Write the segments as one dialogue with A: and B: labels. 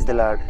A: Is the Lord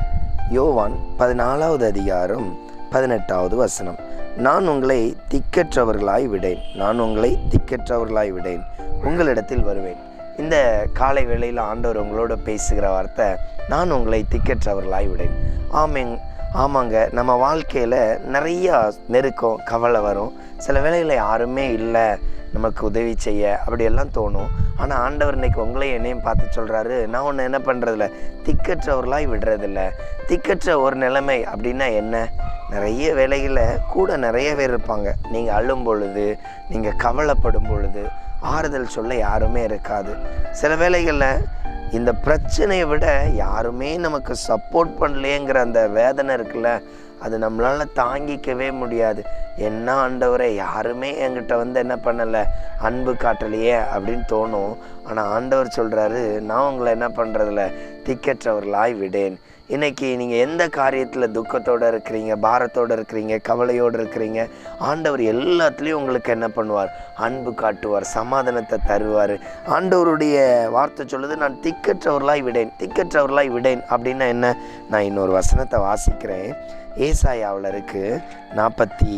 A: யோவான் பதினாலாவது அதிகாரம் பதினெட்டாவது வசனம். நான் உங்களை திக்கற்றவர்களாய் விடேன். நான் உங்களை திக்கற்றவர்களாய் விடேன். உங்களிடத்தில் வருவேன். இந்த காலை வேளையில் ஆண்டவர் உங்களோட பேசுகிற வார்த்தை நான் உங்களை திக்கற்றவர்களாய் விடேன். ஆமேங் ஆமாங்க நம்ம வாழ்க்கையில் நிறையா நெருக்கம் கவலை வரும். சில வேளைகளை யாருமே இல்லை. நமக்கு உதவி செய்ய அப்படியெல்லாம் தோணும். ஆனால் ஆண்டவர் இன்னைக்கு உங்களையும் என்னையும் பார்த்து சொல்கிறாரு நான் ஒன்று என்ன பண்ணுறதில்ல திக்கற்றவர்களாய் விடுறதில்ல. திக்கற்ற ஒரு நிலைமை அப்படின்னா என்ன? நிறைய வேலைகளில் கூட நிறைய பேர் இருப்பாங்க. நீங்கள் அழும் பொழுது நீங்கள் கவலைப்படும் பொழுது ஆறுதல் சொல்ல யாருமே இருக்காது. சில வேலைகளில் இந்த பிரச்சனையை விட யாருமே நமக்கு சப்போர்ட் பண்ணலேங்கிற அந்த வேதனை இருக்குல்ல அது நம்மளால் தாங்கிக்கவே முடியாது. என்ன ஆண்டவரை யாருமே என்கிட்ட வந்து என்ன பண்ணலை? அன்பு காட்டலையே அப்படின்னு தோணும். ஆனால் ஆண்டவர் சொல்கிறாரு நான் உங்களை என்ன பண்ணுறதில்ல திக்கற்றவர்களாய் விடேன். இன்னைக்கு நீங்கள் எந்த காரியத்தில் துக்கத்தோடு இருக்கிறீங்க பாரத்தோடு இருக்கிறீங்க கவலையோடு இருக்கிறீங்க ஆண்டவர் எல்லாத்துலேயும் உங்களுக்கு என்ன பண்ணுவார்? அன்பு காட்டுவார் சமாதானத்தை தருவார். ஆண்டவருடைய வார்த்தை சொல்லுது நான் திக்கற்றவர்களாய் விடேன் திக்கற்றவர்களாய் விடேன் அப்படின்னா என்ன? நான் இன்னொரு வசனத்தை வாசிக்கிறேன். ஏசாயாவில் இருக்குது நாற்பத்தி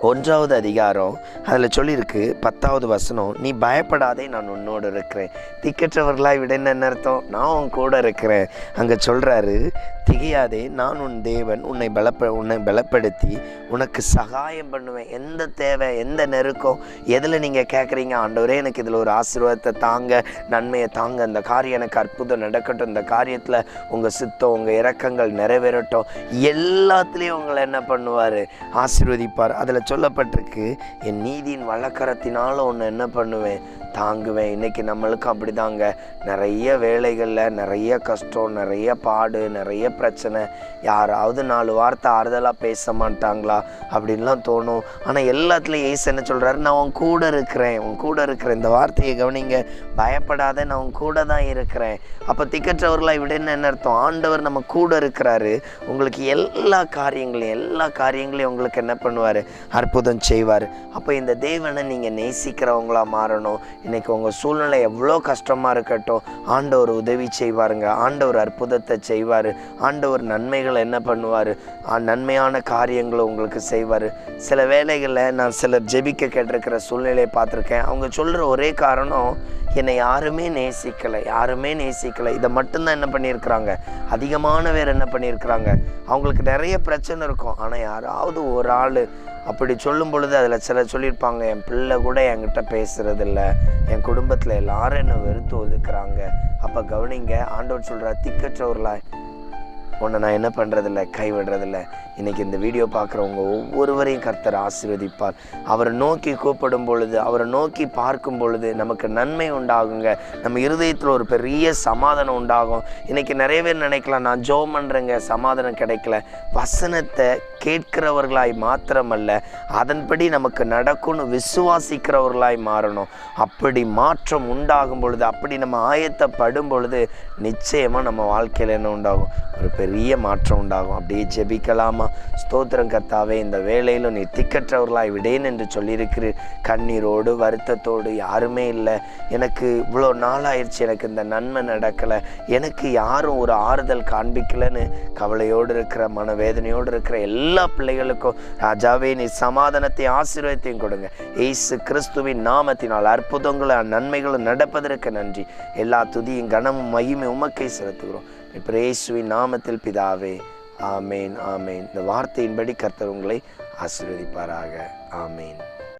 A: ஒன்றாவது அதிகாரம் அதில் சொல்லியிருக்கு பத்தாவது வசனம் நீ பயப்படாதே நான் உன்னோடு இருக்கிறேன். திக்கற்றவர்களாய் விட என்ன அர்த்தம்? நான் உன் கூட இருக்கிறேன். அங்கே சொல்கிறாரு திகையாதே நான் உன் தேவன் உன்னை பலப்ப உன்னை பலப்படுத்தி உனக்கு சகாயம் பண்ணுவேன். எந்த தேவை எந்த நெருக்கம் எதில் நீங்கள் கேட்குறீங்க ஆண்டவரே எனக்கு இதில் ஒரு ஆசீர்வாதத்தை தாங்க நன்மையை தாங்க. அந்த காரியம் எனக்கு அற்புதம் நடக்கட்டும். இந்த காரியத்தில் உங்கள் சித்தம் உங்கள் இரக்கங்கள் நிறைவேறட்டும். எல்லாத்துலேயும் உங்களை என்ன பண்ணுவார்? ஆசீர்வதிப்பார். அதில் சொல்லப்பட்டிருக்கு. என் நீதியின் வழக்கரத்தினால் ஒன்று என்ன பண்ணுவேன்? தாங்குவேன். இன்றைக்கி நம்மளுக்கும் அப்படிதாங்க. நிறைய வேலைகளில் நிறைய கஷ்டம் நிறைய பாடு நிறைய பிரச்சனை. யாராவது நாலு வார்த்தை ஆறுதலாக பேச மாட்டாங்களா? அப்படின்லாம் தோணும். ஆனால் எல்லாத்துலேயும் ஏசு என்ன சொல்கிறாரு நான் உன் கூட இருக்கிறேன். உன் கூட இருக்கிறேன் இந்த வார்த்தையை கவனிங்க. பயப்படாத நான் உன் கூட தான் இருக்கிறேன். அப்போ திக்கற்றவர்களாக விடன்னு என்ன அர்த்தம்? ஆண்டவர் நம்ம கூட இருக்கிறாரு. உங்களுக்கு எல்லா காரியங்களையும் எல்லா காரியங்களையும் உங்களுக்கு என்ன பண்ணுவார்? அற்புதம் செய்வார். அப்போ இந்த தேவனை நீங்கள் நேசிக்கிறவங்களாக மாறணும். இன்னைக்கு உங்கள் சூழ்நிலை எவ்வளோ கஷ்டமாக இருக்கட்டும். ஆண்டவர் உதவி செய்வாருங்க. ஆண்டவர் அற்புதத்தை செய்வார். ஆண்டவர் நன்மைகளை என்ன பண்ணுவார்? நன்மையான காரியங்களை உங்களுக்கு செய்வார். சில வேலைகளில் நான் சிலர் ஜெபிக்க கேட்டிருக்கிற சூழ்நிலையை பார்த்துருக்கேன். அவங்க சொல்கிற ஒரே காரணம் என்னை யாருமே நேசிக்கலை யாருமே நேசிக்கலை. இதை மட்டும்தான் என்ன பண்ணியிருக்கிறாங்க? அதிகமான பேர் என்ன பண்ணியிருக்கிறாங்க? அவங்களுக்கு நிறைய பிரச்சனை இருக்கும். ஆனால் யாராவது ஒரு ஆள் அப்படி சொல்லும் பொழுது அதில் சில சொல்லியிருப்பாங்க என் பிள்ளை கூட என்கிட்ட இல்லை என் குடும்பத்தில் எல்லாரும் என்னை வெறுத்து ஒதுக்குறாங்க. அப்போ கவனிங்க ஆண்டவர் சொல்கிற திக்கற்றவர்களா உன்னை நான் என்ன பண்ணுறதில்ல கைவிடுறதில்ல இன்றைக்கி இந்த வீடியோ பார்க்குறவங்க ஒவ்வொருவரையும் கர்த்தர் ஆசீர்வதிப்பார். அவரை நோக்கி கூப்பிடும் பொழுது அவரை நோக்கி பார்க்கும் பொழுது நமக்கு நன்மை உண்டாகுங்க. நம்ம இருதயத்தில் ஒரு பெரிய சமாதானம் உண்டாகும். இன்றைக்கி நிறைய பேர் நினைக்கலாம் நான் ஜோம் பண்ணுறேங்க சமாதானம் கிடைக்கல. வசனத்தை கேட்கிறவர்களாய் மாத்திரமல்ல அதன்படி நமக்கு நடக்கும்னு விசுவாசிக்கிறவர்களாய் மாறணும். அப்படி மாற்றம் உண்டாகும் பொழுது அப்படி நம்ம ஆயத்தப்படும் பொழுது நிச்சயமாக நம்ம வாழ்க்கையில் என்ன உண்டாகும்? ஒரு பெரிய மாற்றம் உண்டாகும். அப்படியே ஜெபிக்கலாமா? ஸ்தோத்திரம் கர்த்தாவே இந்த வேலையிலும் நீ திக்கற்றவர்களாய் விடேன் என்று சொல்லியிருக்கிறீர் கண்ணீரோடு வருத்தத்தோடு யாருமே இல்லை. எனக்கு இவ்வளோ நாளாயிருச்சு எனக்கு இந்த நன்மை நடக்கலை. எனக்கு யாரும் ஒரு ஆறுதல் காண்பிக்கலைன்னு கவலையோடு இருக்கிற மனவேதனையோடு இருக்கிற எல்லா பிள்ளைகளுக்கும் ராஜாவே நீ சமாதானத்தை ஆசீர்வாதத்தையும் கொடுங்க. ஏசு கிறிஸ்துவின் நாமத்தினால் அற்புதங்களும் நன்மைகளும் நடப்பதற்கு நன்றி. எல்லா துதியும் கனமும் மகிமை உமக்கை செலுத்துகிறோம். இப்போ இயேசுவின் நாமத்தில் பிதாவே ஆமேன் ஆமேன். இந்த வார்த்தையின்படி கர்த்தர் உங்களை ஆசீர்வதிப்பாராக. ஆமேன்.